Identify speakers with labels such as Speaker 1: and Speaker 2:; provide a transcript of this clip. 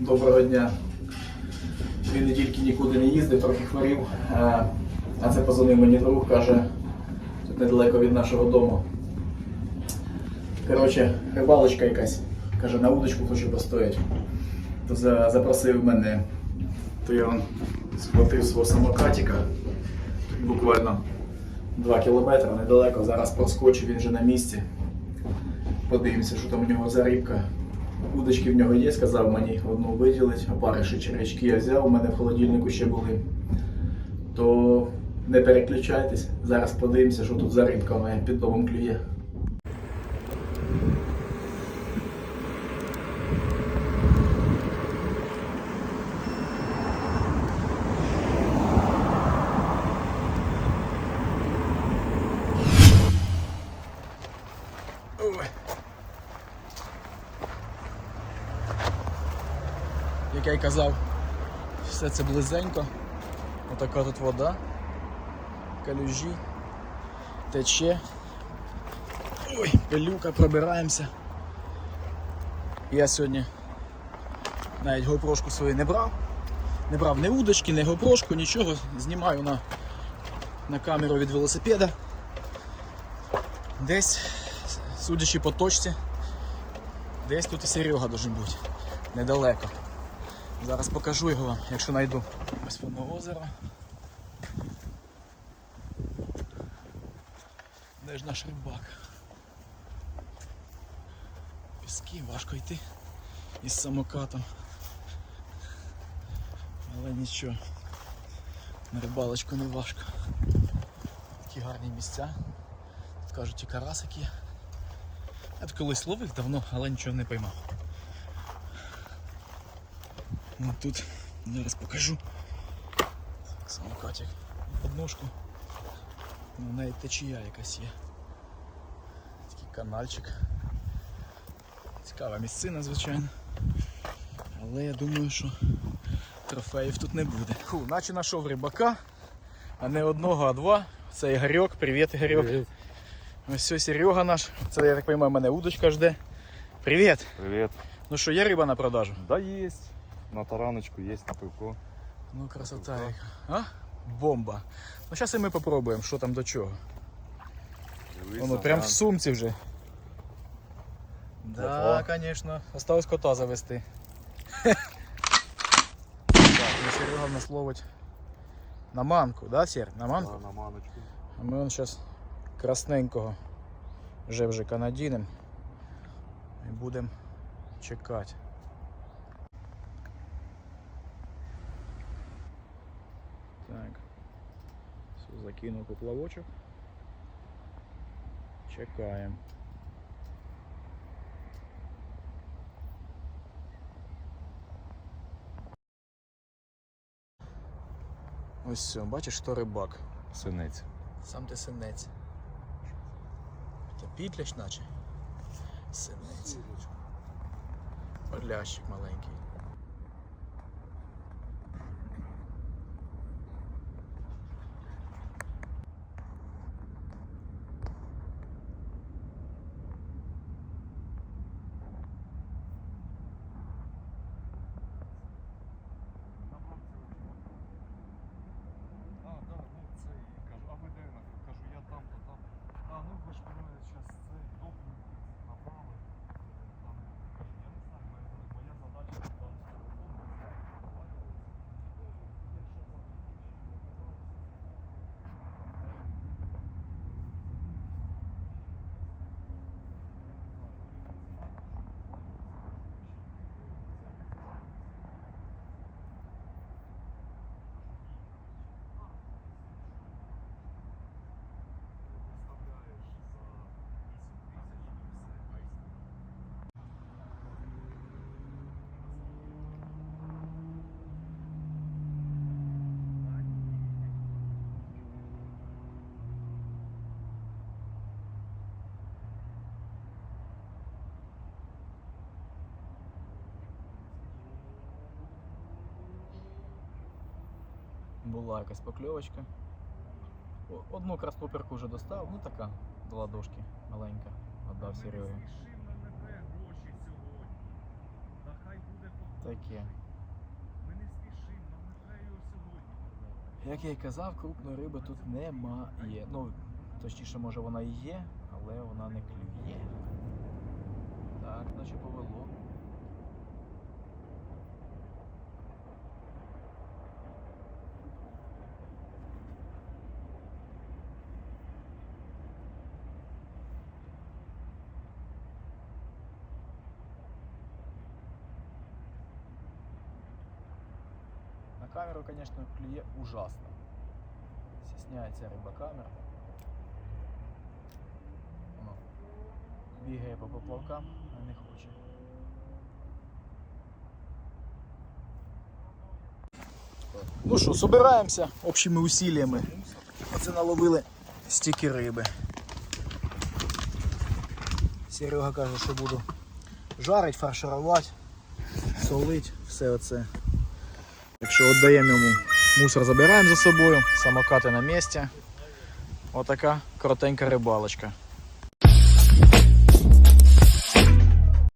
Speaker 1: дня дві недільки нікуди не їздив, трохи хворів. А, а це позвонив мені друг, каже, тут недалеко від нашого дому. Коротше, рибалочка якась. Каже, на удочку хочу постояти. То за- запросив мене. То я он схватив свого самокатика. Буквально 2 кілометри недалеко. Зараз проскочу, він вже на місці. Подивимося, що там у нього за рибка. Удочки в нього є, сказав мені одну виділить, опариші червячки я взяв, у мене в холодильнику ще були. То не переключайтесь, зараз подивимося, що тут за рибка у під домом клює. Ой. Як я й казав, все це близенько. Отака тут вода, калюжі, тече. Ой, пилюка, пробираємося. Я сьогодні навіть гопрошку свою не брав. Не брав ні удочки, ні гопрошку, нічого. Знімаю на, на камеру від велосипеда. Десь, судячи по точці, десь тут і Серега должен бути. Недалеко. Зараз покажу його вам, якщо знайду. Ось воно озеро. Де ж наш рибак? Піски, важко йти із самокатом. Але нічого. На рибалочку не важко. Такі гарні місця. Тут кажуть і карасик є. Я тут колись ловив давно, але нічого не поймав. Ну, тут зараз покажу. Самокатик подножку. Ну, навіть течія якась є. Такий канальчик. Цікава місцина, звичайно. Але я думаю, що трофеїв тут не буде. Фу, наче знайшов рибака, а не одного, а два. Це Ігорьок. Привіт, Ігорьок. Ось ось Серега наш. Це, я так розумію, мене удочка жде. Привіт!
Speaker 2: Привет.
Speaker 1: Ну що, є риба на продажу?
Speaker 2: Да есть. На тараночку есть, на пивко.
Speaker 1: Ну, красота яка. А? Бомба. Ну, зараз і ми попробуємо, що там до чого. Воно прям в сумці вже. Да, звісно. Осталось кота завести. так, Серега ловить на манку, да, Сер? На манку?
Speaker 2: Да, на маночку.
Speaker 1: А ми он зараз красненького вже вже канадінем. І будемо чекати. Так. Все, закинув поплавочок. Чекаємо. Ось все, бачиш, що рибак.
Speaker 2: Синець.
Speaker 1: Сам ти синець. Це підляч наче. Синець. Орлящик маленький. була якась покльовочка. Одну красноперку вже достав, ну така до ладошки маленька,
Speaker 2: віддав Серегу.
Speaker 1: Таке. Як я й казав, крупної риби тут немає. Ну, точніше, може вона і є, але вона не клює. Так, наче повинна. Камеру, конечно, клює ужасно. Стісняється риба камер. Бігає по поплавкам, а не хоче. Ну що, собираємося общими усилиями. Оце наловили стільки риби. Серега каже, що буду жарить, фарширувати, солить, все оце. Так що віддаємо йому мусор забираємо за собою, самокати на місці. Отака коротенька рибалочка.